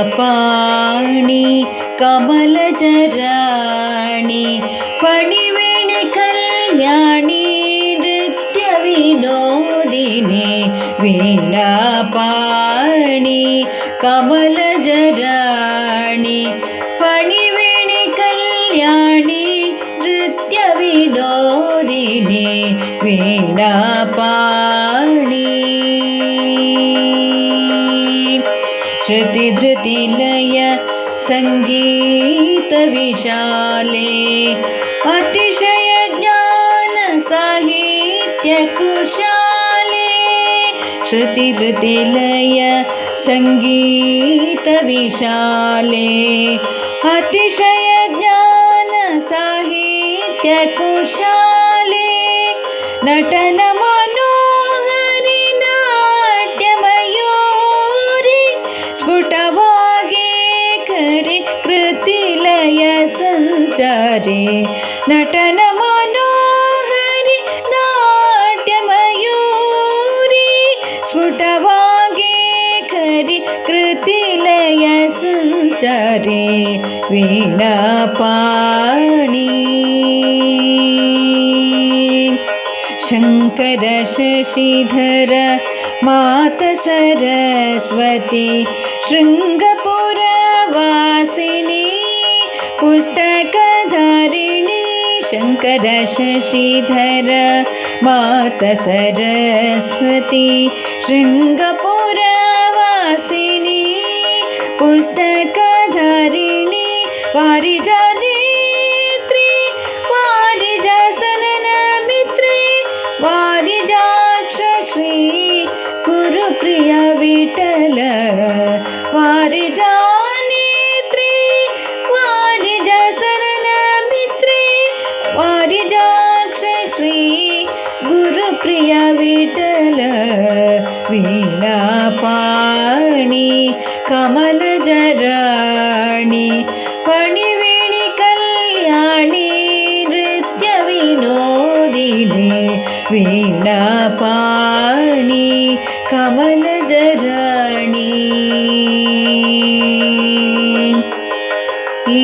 വീണാപാണി കമലചരാണി പണിവേണി കല്യാണി നൃത്യവിനോദിനി വീണാപാണി കമലജരാണി പണിവേണി കല്യാണി നൃത്യവിനോദിനി വീണാപാണി श्रुतिधृतिलय सङ्गीतविशाले अतिशय ज्ञान साहित्यकुशाले श्रुतिधृतिलय सङ्गीतविशाले अतिशय ज्ञान साहित्यकुशाले रे नटनमनोहरि नाट्यमयूरि स्फुटवागेखरि कृतिलय सुञ्चरि वीणपाणि शङ्करशिधर मात सरस्वती शृङ्गपुरवासिनि पुस्तकधारिणी शङ्कर शशिधर मात सरस्वती शृङ्गपुरवासिनी पुस्तकधारिणी वारिजनेत्री वारी वारिज പ്രിയ വിടല വീണാപാണി കമലജരാണി പണിവേണി കല്യാണി നൃത്യ വിനോദിനി വീണാപാണി കമലജരാണി. ഈ